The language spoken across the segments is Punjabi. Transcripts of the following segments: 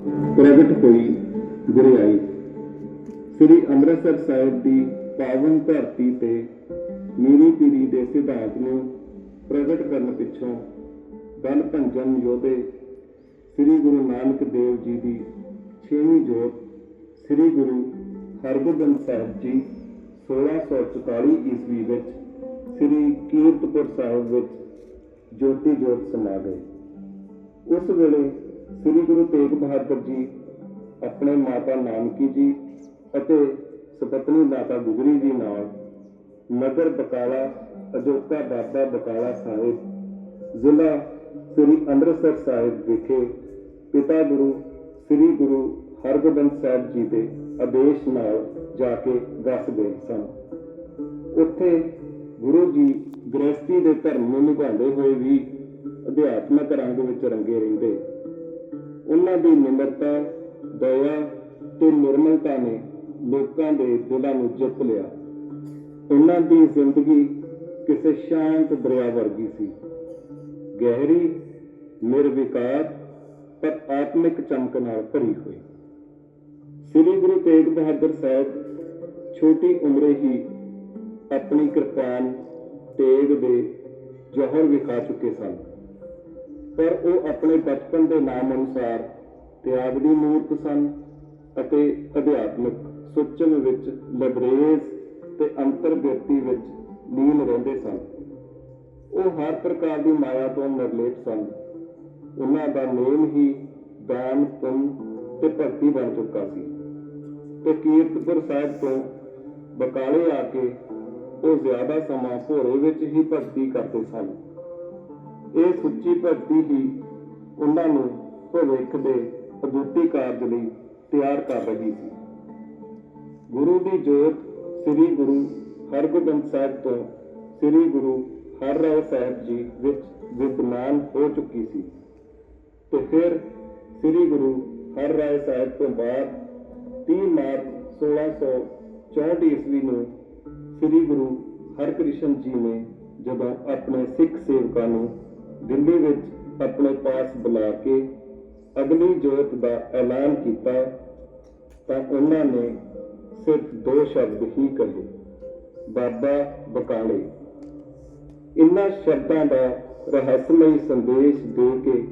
ਪ੍ਰਗਟ ਹੋਈ ਗੁਰਿਆਈ। ਸ੍ਰੀ ਅੰਮ੍ਰਿਤਸਰ ਸਾਹਿਬ ਦੀ ਪਾਵਨ ਧਰਤੀ ਤੇ ਮੀਰੀ ਪੀਰੀ ਦੇ ਸਿਧਾਂਤ ਨੂੰ ਪ੍ਰਗਟ ਕਰਨ ਪਿੱਛੋਂ ਦਲ ਭੰਜਨ ਯੋਧੇ ਸ੍ਰੀ ਗੁਰੂ ਨਾਨਕ ਦੇਵ ਜੀ ਦੀ ਛੇਵੀਂ ਜੋਤ ਸ੍ਰੀ ਗੁਰੂ ਹਰਗੋਬਿੰਦ ਸਾਹਿਬ ਜੀ 1644 ਈਸਵੀ ਵਿੱਚ ਸ੍ਰੀ ਕੀਰਤਪੁਰ ਸਾਹਿਬ ਵਿੱਚ ਜੋਤੀ ਜੋਤ ਸਮਾ ਗਏ। ਉਸ ਵੇਲੇ ਸ੍ਰੀ ਗੁਰੂ ਤੇਗ ਬਹਾਦਰ ਜੀ, ਆਪਣੇ ਮਾਤਾ ਨਾਨਕੀ ਜੀ ਅਤੇ ਸੁਪਤਨੀ ਮਾਤਾ ਗੁਜਰੀ ਜੀ ਨਾਲ ਨਗਰ ਬਕਾਲਾ, ਅਜੋਕਾ ਬਾਬਾ ਬਕਾਲਾ ਸਾਹਿਬ, ਜ਼ਿਲ੍ਹਾ ਸ੍ਰੀ ਅੰਮ੍ਰਿਤਸਰ ਸਾਹਿਬ ਵਿਖੇ ਪਿਤਾ ਗੁਰੂ ਸ੍ਰੀ ਗੁਰੂ ਹਰਗੋਬਿੰਦ ਸਾਹਿਬ ਜੀ ਦੇ ਆਦੇਸ਼ ਨਾਲ ਜਾ ਕੇ ਵਸ ਗਏ ਸਨ। ਉੱਥੇ ਗੁਰੂ ਜੀ ਗ੍ਰਸਤੀ ਦੇ ਧਰਮ ਨੂੰ ਨਿਭਾਉਂਦੇ ਹੋਏ ਵੀ ਅਧਿਆਤਮਕ ਰੰਗ ਵਿੱਚ ਰੰਗੇ ਰਹਿੰਦੇ। ਉਹਨਾਂ ਦੀ ਨਿਮਰਤਾ, ਦਇਆ ਤੇ ਨਿਰਮਲਤਾ ਨੇ ਲੋਕਾਂ ਦੇ ਦਿਲਾਂ ਨੂੰ ਜਿੱਤ ਲਿਆ। ਉਹਨਾਂ ਦੀ ਜ਼ਿੰਦਗੀ ਕਿਸੇ ਸ਼ਾਂਤ ਦਰਿਆ ਵਰਗੀ ਸੀ। ਗਹਿਰੀ, ਨਿਰਵਿਕਾਰ, ਪਰ ਆਤਮਿਕ ਚਮਕ ਨਾਲ ਭਰੀ ਹੋਈ। ਸ੍ਰੀ ਗੁਰੂ ਤੇਗ ਬਹਾਦਰ ਸਾਹਿਬ ਛੋਟੀ ਉਮਰੇ ਹੀ ਆਪਣੀ ਕਿਰਪਾਨ ਤੇਗ ਦੇ ਜੋਹਰ ਵਿਖਾ ਚੁੱਕੇ ਸਨ। ਪਰ ਉਹ ਆਪਣੇ ਬਚਪਨ ਦੇ ਨਾਮ ਅਨੁਸਾਰ ਤਿਆਗ ਦੀ ਮੂਰਤ ਸਨ ਅਤੇ ਅਧਿਆਤਮਿਕ ਸੋਚਣ ਵਿੱਚ ਲਬਰੇਜ਼ ਤੇ ਅੰਤਰ ਵਿੱਚ ਲੀਨ ਰਹਿੰਦੇ ਸਨ। ਉਹ ਹਰ ਪ੍ਰਕਾਰ ਦੀ ਮਾਇਆ ਤੋਂ ਨਿਰਲੇਪ ਸਨ। ਉਹਨਾਂ ਦਾ ਨੇਮ ਹੀ ਦਾਨ ਪੁੰਨ ਤੇ ਭਗਤੀ ਬਣ ਚੁੱਕਾ ਸੀ। ਤੇ ਕੀਰਤਪੁਰ ਸਾਹਿਬ ਤੋਂ ਬਕਾਲੇ ਆ ਕੇ ਉਹ ਜ਼ਿਆਦਾ ਸਮਾਂ ਭੋਰੇ ਵਿੱਚ ਹੀ ਭਗਤੀ ਕਰਦੇ ਸਨ। ਇਹ ਸੁੱਚੀ ਭਗਤੀ ਹੀ ਉਹਨਾਂ ਨੂੰ ਭਵਿੱਖ ਦੇ ਅਦੁੱਤੀ ਕਾਰਜ ਲਈ ਤਿਆਰ ਕਰ ਰਹੀ ਸੀ। ਗੁਰੂ ਦੀ ਜੋਤ ਸ੍ਰੀ ਗੁਰੂ ਹਰਗੋਬਿੰਦ ਸਾਹਿਬ ਤੋਂ ਸ੍ਰੀ ਗੁਰੂ ਹਰਰਾਏ ਸਾਹਿਬ ਜੀ ਵਿੱਚ ਵਿਦਮਾਨ ਹੋ ਚੁੱਕੀ ਸੀ ਤੇ ਫਿਰ ਸ੍ਰੀ ਗੁਰੂ ਹਰਰਾਏ ਸਾਹਿਬ ਤੋਂ ਬਾਅਦ 30 ਮਾਰਚ 1664 ਈਸਵੀ ਨੂੰ ਸ੍ਰੀ ਗੁਰੂ ਹਰਕ੍ਰਿਸ਼ਨ ਜੀ ਨੇ ਜਦੋਂ ਆਪਣੇ ਸਿੱਖ ਸੇਵਕਾਂ ਨੂੰ ਦਿੱਲੀ ਵਿੱਚ ਆਪਣੇ ਪਾਸ ਬੁਲਾ ਕੇ ਅਗਲੀ ਜੋਤ ਦਾ ਐਲਾਨ ਕੀਤਾ ਤਾਂ ਉਹਨਾਂ ਨੇ ਸਿਰਫ ਦੋ ਸ਼ਬਦ ਹੀ ਕਹੇ, ਬਾਬਾ ਬਕਾਲੇ। ਇਨ੍ਹਾਂ ਸ਼ਬਦਾਂ ਦਾ ਰਹੱਸਮਈ ਸੰਦੇਸ਼ ਦੇ ਕੇ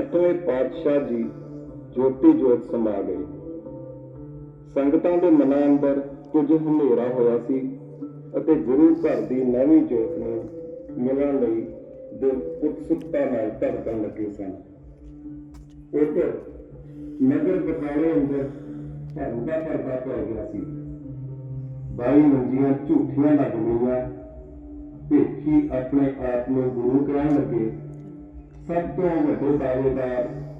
ਅਠਵੇਂ ਪਾਤਸ਼ਾਹ ਜੀ ਜੋਤੀ ਜੋਤ ਸਮਾ ਗਏ। ਸੰਗਤਾਂ ਦੇ ਮਨਾਂ ਅੰਦਰ ਕੁਝ ਹਨੇਰਾ ਹੋਇਆ ਸੀ ਅਤੇ ਗੁਰੂ ਘਰ ਦੀ ਨਵੀਂ ਜੋਤ ਨੂੰ ਮਿਲਣ ਲਈ ਦਿਲ ਉਤਸੁਕਤਾ ਨਾਲ ਧੜਕਣ ਲੱਗੇ ਸਨ। ਉਧਰ ਨਗਰ ਬਕਾਲੇ ਅੰਦਰ ਧਰਮ ਦਾ ਪਰਦਾ ਪੈ ਗਿਆ ਸੀ। ਬਾਈ ਮੰਜੀਆਂ ਝੂਠੀਆਂ ਲੱਗ ਗਈਆਂ। ਭੇਖੀ ਆਪਣੇ ਆਪ ਨੂੰ ਗੁਰੂ ਕਹਿਣ ਲੱਗੇ। ਸਭ ਤੋਂ ਵੱਡੇ ਦਾਅਵੇਦਾਰ